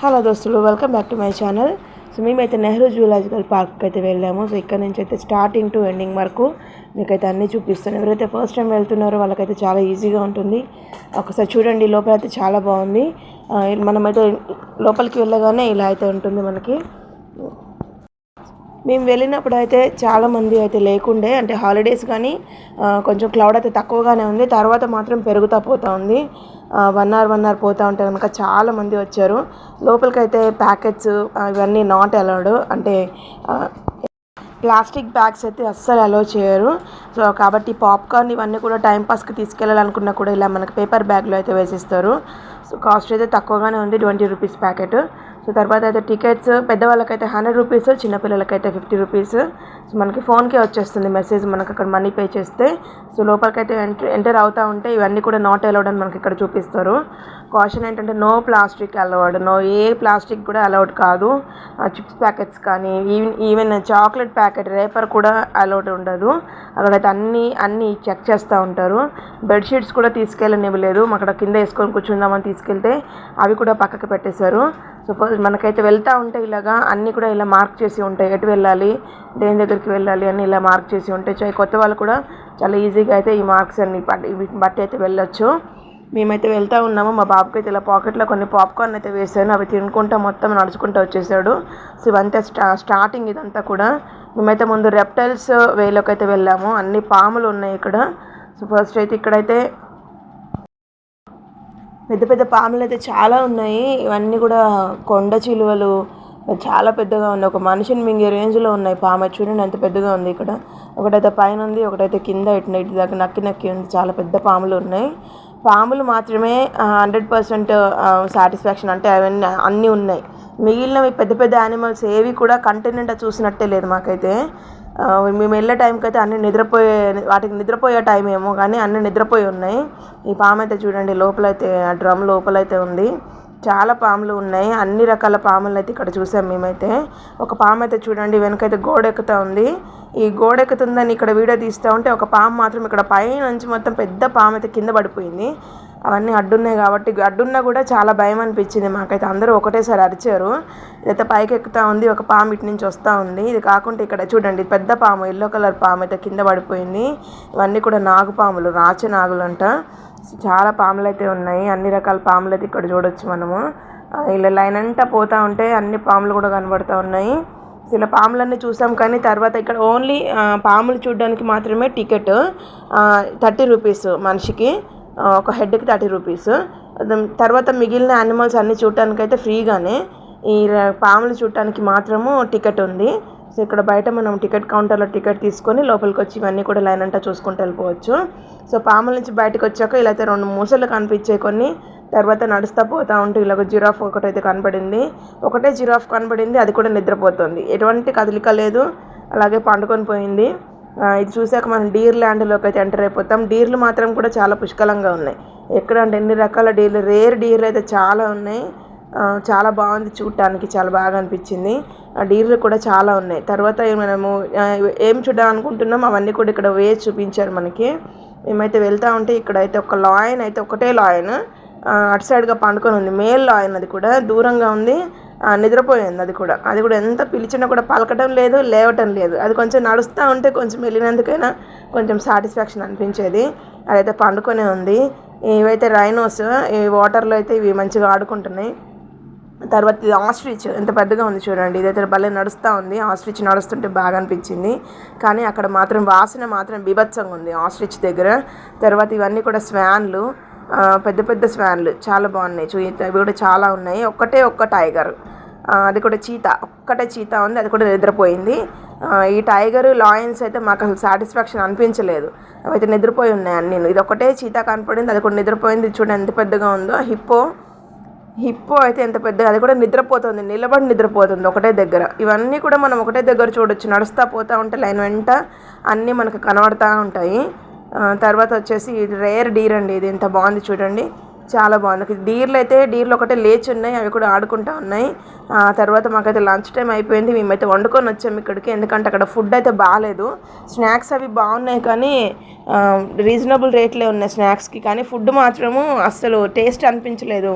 Hello దోస్తులు welcome back to my channel. So మేమైతే Nehru zoological పార్క్కి అయితే వెళ్ళాము. సో ఇక్కడ నుంచి అయితే స్టార్టింగ్ టు ఎండింగ్ వరకు మీకైతే అన్నీ చూపిస్తాను. ఎవరైతే ఫస్ట్ టైం వెళ్తున్నారో వాళ్ళకైతే చాలా ఈజీగా ఉంటుంది. ఒకసారి చూడండి లోపల అయితే చాలా బాగుంది. మనమైతే లోపలికి వెళ్ళగానే ఇలా అయితే ఉంటుంది మనకి. మేము వెళ్ళినప్పుడు అయితే చాలామంది అయితే లేకుండే అంటే హాలిడేస్ కానీ కొంచెం క్లౌడ్ అయితే తక్కువగానే ఉంది. తర్వాత మాత్రం పెరుగుతూ పోతూ ఉంది. వన్ అవర్ వన్ అవర్ పోతూ ఉంటే కనుక చాలామంది వచ్చారు. లోపలికి అయితే ప్యాకెట్స్ ఇవన్నీ నాట్ అలౌడ్ అంటే ప్లాస్టిక్ బ్యాగ్స్ అయితే అస్సలు అలో చేయరు. సో కాబట్టి పాప్కార్న్ ఇవన్నీ కూడా టైంపాస్కి తీసుకెళ్ళాలనుకున్నా కూడా ఇలా మనకి పేపర్ బ్యాగ్లో అయితే వేసిస్తారు. సో కాస్ట్ అయితే తక్కువగానే ఉంది ట్వంటీ రూపీస్ ప్యాకెట్ సో తర్వాత అయితే టికెట్స్ పెద్దవాళ్ళకైతే హండ్రెడ్ రూపీస్ చిన్నపిల్లలకైతే ఫిఫ్టీ రూపీస్ సో మనకి ఫోన్కే వచ్చేస్తుంది మెసేజ్ మనకు అక్కడ మనీ పే చేస్తే. సో లోపలికైతే ఎంటర్ ఎంటర్ అవుతూ ఉంటే ఇవన్నీ కూడా నాట్ అలౌడ్ అని మనకి ఇక్కడ చూపిస్తారు. కాషన్ ఏంటంటే no plastic allowed no a plastic కూడా అలౌడ్ కాదు. చిప్స్ ప్యాకెట్స్ కానీ even even chocolate packet wrapper కూడా అలౌడ్ ఉండదు. అక్కడైతే అన్నీ అన్నీ చెక్ చేస్తూ ఉంటారు. బెడ్షీట్స్ కూడా తీసుకెళ్ళనివ్వలేదు. అక్కడ కింద వేసుకొని కూర్చుందామని తీసుకెళ్తే అవి కూడా పక్కకి పెట్టేశారు. సో మనకైతే వెళ్తూ ఉంటే ఇలాగా అన్నీ కూడా ఇలా మార్క్ చేసి ఉంటాయి. ఎటు వెళ్ళాలి దేని దగ్గరికి వెళ్ళాలి అని ఇలా మార్క్ చేసి ఉంటాయి. కొత్త వాళ్ళు కూడా చాలా ఈజీగా అయితే ఈ మార్క్స్ అన్ని వీటిని బట్టి అయితే వెళ్ళొచ్చు. మేమైతే వెళ్తూ ఉన్నాము. మా బాబుకి అయితే ఇలా పాకెట్లో కొన్ని పాప్కార్న్ అయితే వేసాను. అవి తినుకుంటా మొత్తం నడుచుకుంటూ వచ్చేసాడు. సో ఇవంతా స్టా స్టార్టింగ్ ఇదంతా కూడా. మేమైతే ముందు రెప్టైల్స్ వేలోకి అయితే వెళ్ళాము. అన్ని పాములు ఉన్నాయి ఇక్కడ. సో ఫస్ట్ అయితే ఇక్కడైతే పెద్ద పెద్ద పాములు అయితే చాలా ఉన్నాయి. ఇవన్నీ కూడా కొండ చిలువలు చాలా పెద్దగా ఉన్నాయి. ఒక మనిషిని మింగే రేంజ్లో ఉన్నాయి పాము చూడండి ఎంత పెద్దగా ఉంది ఇక్కడ. ఒకటైతే పైన ఉంది ఒకటైతే కింద ఇటు ఇటు దాకా నక్కి నక్కి ఉంది. చాలా పెద్ద పాములు ఉన్నాయి. పాములు మాత్రమే హండ్రెడ్ పర్సెంట్ సాటిస్ఫాక్షన్ అంటే అవన్నీ అన్నీ ఉన్నాయి. మిగిలినవి పెద్ద పెద్ద యానిమల్స్ ఏవి కూడా కంటి చూసినట్టే లేదు మాకైతే. మేము వెళ్ళే టైంకి అయితే అన్ని నిద్రపోయే వాటికి నిద్రపోయే టైం ఏమో కానీ అన్ని నిద్రపోయి ఉన్నాయి. ఈ పాము అయితే చూడండి లోపలైతే ఆ డ్రమ్ లోపలైతే ఉంది. చాలా పాములు ఉన్నాయి. అన్ని రకాల పాములు అయితే ఇక్కడ చూసాం మేమైతే. ఒక పాము అయితే చూడండి వెనకైతే గోడ ఎక్కుతా ఉంది. ఈ గోడ ఎక్కుతుందని ఇక్కడ వీడియో తీస్తూ ఉంటే ఒక పాము మాత్రం ఇక్కడ పైనుంచి మొత్తం పెద్ద పాము అయితే కింద పడిపోయింది. అవన్నీ అడ్డున్నాయి కాబట్టి అడ్డున్నా కూడా చాలా భయం అనిపించింది మాకైతే. అందరూ ఒకటేసారి అరిచారు. ఇదైతే పైకి ఎక్కుతా ఉంది ఒక పాము ఇటు నుంచి వస్తూ ఉంది. ఇది కాకుండా ఇక్కడ చూడండి పెద్ద పాము ఎల్లో కలర్ పాము అయితే కింద పడిపోయింది. ఇవన్నీ కూడా నాగుపాములు రాచ నాగులు అంట చాలా పాములు అయితే ఉన్నాయి. అన్ని రకాల పాములు అయితే ఇక్కడ చూడొచ్చు మనము. ఇలా లైన్ అంతా పోతూ ఉంటే అన్ని పాములు కూడా కనబడుతూ ఉన్నాయి. ఇలా పాములన్నీ చూసాం కానీ తర్వాత ఇక్కడ ఓన్లీ పాములు చూడడానికి మాత్రమే టికెట్ థర్టీ రూపీస్ మనిషికి ఒక హెడ్కి థర్టీ రూపీస్. తర్వాత మిగిలిన యానిమల్స్ అన్నీ చూడటానికి అయితే ఫ్రీగానే. ఈ పాములు చూడటానికి మాత్రము టికెట్ ఉంది. సో ఇక్కడ బయట మనం టికెట్ కౌంటర్లో టికెట్ తీసుకొని లోపలికి వచ్చి ఇవన్నీ కూడా లైన్ అంతా చూసుకుంటూ వెళ్ళిపోవచ్చు. సో పాముల నుంచి బయటకు వచ్చాక ఇలా అయితే రెండు మూసలు కనిపించే కొన్ని తర్వాత నడుస్తూ పోతూ ఉంటే ఇలాగ జిరాఫ్ ఒకటైతే కనపడింది ఒకటే జిరాఫ్ కనపడింది అది కూడా నిద్రపోతుంది. ఎటువంటి కదలిక లేదు. అలాగే పండుకొని పోయింది. ఇది చూసాక మనం డీర్ ల్యాండ్లోకి అయితే ఎంటర్ అయిపోతాం. డీర్లు మాత్రం కూడా చాలా పుష్కలంగా ఉన్నాయి. ఎక్కడ అంటే ఎన్ని రకాల డీర్లు రేర్ డీర్లు అయితే చాలా ఉన్నాయి. చాలా బాగుంది చూడటానికి చాలా బాగా అనిపించింది. ఆ డీర్లు కూడా చాలా ఉన్నాయి. తర్వాత మనము ఏం చూద్దాం అనుకుంటున్నాం? అవన్నీ కూడా ఇక్కడ వేసి చూపించారు మనకి. మేమైతే వెళ్తా ఉంటే ఇక్కడైతే ఒక లాయన్ అయితే ఒకటే లాయన్. అటు సైడ్గా పండుకొని ఉంది. మేల్లో ఆయనది అది కూడా దూరంగా ఉంది. నిద్రపోయింది అది కూడా. అది కూడా ఎంత పిలిచినా కూడా పలకటం లేదు లేవటం లేదు. అది కొంచెం నడుస్తూ ఉంటే కొంచెం వెళ్ళినందుకైనా కొంచెం సాటిస్ఫాక్షన్ అనిపించేది. అదైతే పండుకొనే ఉంది. ఇవైతే రైనోస్ ఈ వాటర్లో అయితే ఇవి మంచిగా ఆడుకుంటున్నాయి. తర్వాత ఇది ఆస్ట్రిచ్ ఎంత పెద్దగా ఉంది చూడండి. ఇదైతే భలే నడుస్తూ ఉంది. ఆస్ట్రిచ్ నడుస్తుంటే బాగా అనిపించింది. కానీ అక్కడ మాత్రం వాసన మాత్రం బీభత్సంగా ఉంది ఆస్ట్రిచ్ దగ్గర. తర్వాత ఇవన్నీ కూడా స్వాన్లు పెద్ద పెద్ద స్వాన్లు చాలా బాగున్నాయి. చూ అవి కూడా చాలా ఉన్నాయి. ఒక్కటే ఒక్క టైగర్. అది కూడా చీత. ఒక్కటే చీత ఉంది. అది కూడా నిద్రపోయింది. ఈ టైగర్ లాయన్స్ అయితే మాకు అసలు సాటిస్ఫాక్షన్ అనిపించలేదు. అవైతే నిద్రపోయి ఉన్నాయి నేను ఇది ఒకటే చీత కనపడింది. అది కూడా నిద్రపోయింది. చూడండి ఎంత పెద్దగా ఉందో. హిప్పో హిప్పో అయితే ఎంత పెద్దగా అది కూడా నిద్రపోతుంది. నిలబడి నిద్రపోతుంది ఒకటే దగ్గర. ఇవన్నీ కూడా మనం ఒకటే దగ్గర చూడొచ్చు. నడుస్తూ పోతూ ఉంటే లైన్ వెంట అన్నీ మనకు కనబడతా ఉంటాయి. తర్వాత వచ్చేసి ఇది రేర్ డీర్ అండి ఇది. ఎంత బాగుంది చూడండి. చాలా బాగుంది. డీర్లు అయితే డీర్లు ఒకటే లేచి ఉన్నాయి అవి కూడా ఆడుకుంటా ఉన్నాయి. ఆ తర్వాత మాకైతే లంచ్ టైం అయిపోయింది. మేమైతే వండుకొని వచ్చాము ఇక్కడికి. ఎందుకంటే అక్కడ ఫుడ్ అయితే బాగాలేదు. స్నాక్స్ అవి బాగున్నాయి కానీ రీజనబుల్ రేట్లే ఉన్నాయి స్నాక్స్కి కానీ ఫుడ్ మాత్రము అస్సలు టేస్ట్ అనిపించలేదు.